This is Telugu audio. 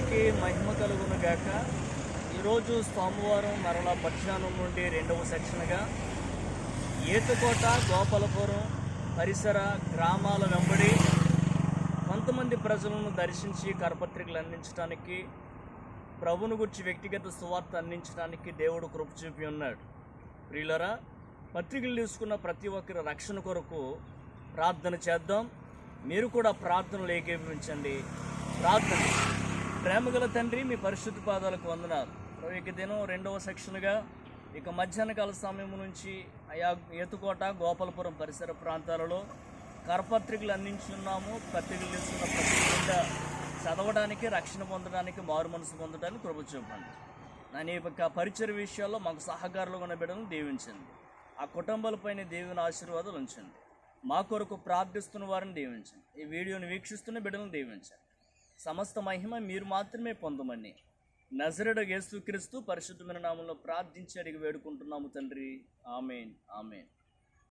దేవునికి మహిమ కలుగును గాక. ఈరోజు సోమవారం మరలా పక్షానం నుండి రెండవ సెక్షన్గా ఏతుకోట గోపాలపురం పరిసర గ్రామాల వెంబడి కొంతమంది ప్రజలను దర్శించి కరపత్రికలు అందించడానికి ప్రభును గురించి వ్యక్తిగత సువార్త అందించడానికి దేవుడు కృప చూపి ఉన్నాడు. ప్రియులరా పత్రికలు తీసుకున్న ప్రతి ఒక్కరి రక్షణ కొరకు ప్రార్థన చేద్దాం. మీరు కూడా ప్రార్థనలు ఏకీభవించండి. ప్రార్థన ప్రేమగల తండ్రి మీ పరిశుద్ధ పాదాలకు వందనాలు. ఇక దినం రెండవ సెక్షన్గా ఇక మధ్యాహ్న కాల సమయం నుంచి అయా ఏతుకోట గోపాలపురం పరిసర ప్రాంతాలలో కరపత్రికలు అందించున్నాము. పత్రికలు తీసుకున్న ప్రతి బిడ్డ చదవడానికి రక్షణ పొందడానికి మారు మనసు పొందడానికి కృప చూపండి. నా యొక్క పరిచయ విషయాల్లో మాకు సహకారులు ఉన్న బిడ్డను దీవించండి. ఆ కుటుంబాలపైన దేవుని ఆశీర్వాదాలు ఉంచండి. మా కొరకు ప్రార్థిస్తున్న వారిని దీవించండి. ఈ వీడియోని వీక్షిస్తున్న బిడ్డలను దీవించండి. సమస్త మహిమ మీరు మాత్రమే పొందమని నజరడ యేసుక్రీస్తు పరిశుద్ధమైన నామంలో ప్రార్థించి అడిగి వేడుకుంటున్నాము తండ్రి. ఆమెన్. ఆమెన్.